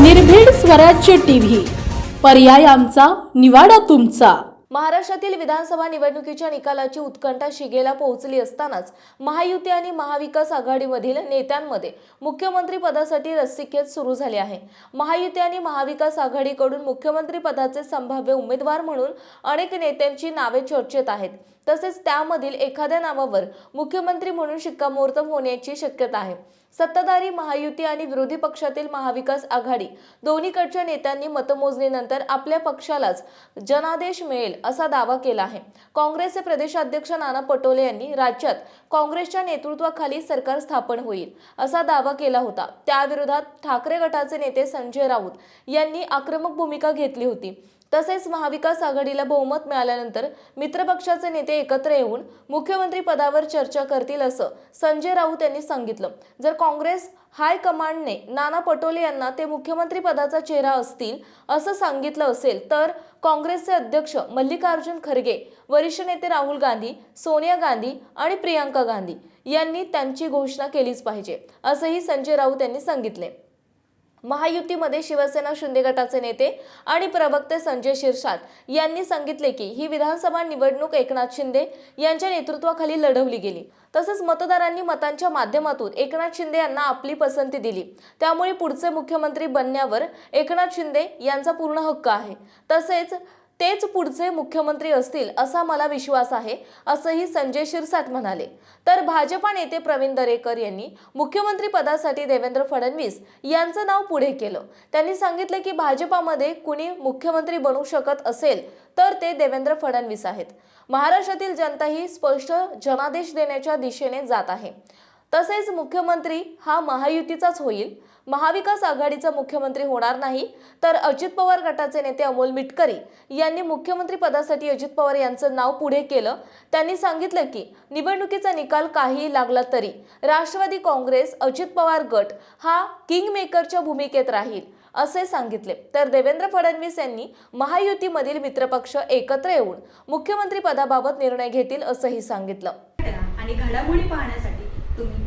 निर्भीड स्वराज्य टीव्ही. पर्याय आमचा निवाडा तुमचा. महाराष्ट्रातील विधानसभा निवडणुकीच्या निकालाची उत्कंठा शिगेला पोहोचली असतानाच महायुती आणि महाविकास आघाडीमधील नेत्यांमध्ये मुख्यमंत्री पदासाठी रस्सीखेच सुरू झाली आहे. महायुती आणि महाविकास आघाडीकडून मुख्यमंत्री पदाचे संभाव्य उमेदवार म्हणून अनेक नेत्यांची नावे चर्चेत आहेत. तसेच त्यामधील एखाद्या नावावर मुख्यमंत्री म्हणून शिक्कामोर्तब होण्याची शक्यता आहे. सत्ताधारी महायुती आणि विरोधी पक्षातील महाविकास आघाडी दोन्हीकडच्या नेत्यांनी मतमोजणीनंतर आपल्या पक्षालाच जनादेश मिळेल असा दावा केला आहे. काँग्रेसचे प्रदेशाध्यक्ष नाना पटोले यांनी राज्यात काँग्रेसच्या नेतृत्वाखाली सरकार स्थापन होईल असा दावा केला होता. त्याविरोधात ठाकरे गटाचे नेते संजय राऊत यांनी आक्रमक भूमिका घेतली होती. तसेच महाविकास आघाडीला बहुमत मिळाल्यानंतर मित्रपक्षाचे नेते एकत्र येऊन मुख्यमंत्री पदावर चर्चा करतील असं संजय राऊत यांनी सांगितलं. जर काँग्रेस हायकमांडने नाना पटोले यांना ते मुख्यमंत्री पदाचा चेहरा असतील असं सांगितलं असेल तर काँग्रेसचे अध्यक्ष मल्लिकार्जुन खरगे वरिष्ठ नेते राहुल गांधी सोनिया गांधी आणि प्रियांका गांधी यांनी त्यांची घोषणा केलीच पाहिजे असंही संजय राऊत यांनी सांगितले. महायुतीमध्ये शिवसेना शिंदे गटाचे नेते आणि प्रवक्ते संजय शिरसाट यांनी सांगितले की ही विधानसभा निवडणूक एकनाथ शिंदे यांच्या नेतृत्वाखाली लढवली गेली. तसंच मतदारांनी मतांच्या माध्यमातून एकनाथ शिंदे यांना आपली पसंती दिली. त्यामुळे पुढचे मुख्यमंत्री बनण्यावर एकनाथ शिंदे यांचा पूर्ण हक्क आहे. तसेच तेच पुढचे मुख्यमंत्री असतील असा मला विश्वास आहे असंही संजय शिरसाट म्हणाले. तर भाजपा नेते प्रवीण दरेकर यांनी मुख्यमंत्री पदासाठी देवेंद्र फडणवीस यांचं नाव पुढे केलं. त्यांनी सांगितलं की भाजपामध्ये कुणी मुख्यमंत्री बनू शकत असेल तर ते देवेंद्र फडणवीस आहेत. महाराष्ट्रातील जनता ही स्पष्ट जनादेश देण्याच्या दिशेने जात आहे. तसेच मुख्यमंत्री हा महायुतीचाच होईल. महाविकास आघाडीचा मुख्यमंत्री होणार नाही. तर अजित पवार गटाचे नेते अमोल मिटकरी यांनी मुख्यमंत्री पदासाठी अजित पवार यांचं नाव पुढे केलं. त्यांनी सांगितलं की निवडणुकीचा निकाल काहीही लागला तरी राष्ट्रवादी काँग्रेस अजित पवार गट हा किंग मेकरच्या भूमिकेत राहील असे सांगितले. तर देवेंद्र फडणवीस यांनी महायुतीमधील मित्रपक्ष एकत्र येऊन मुख्यमंत्री पदाबाबत निर्णय घेतील असंही सांगितलं. आणि घडामोडी पाहण्यासाठी तुम्ही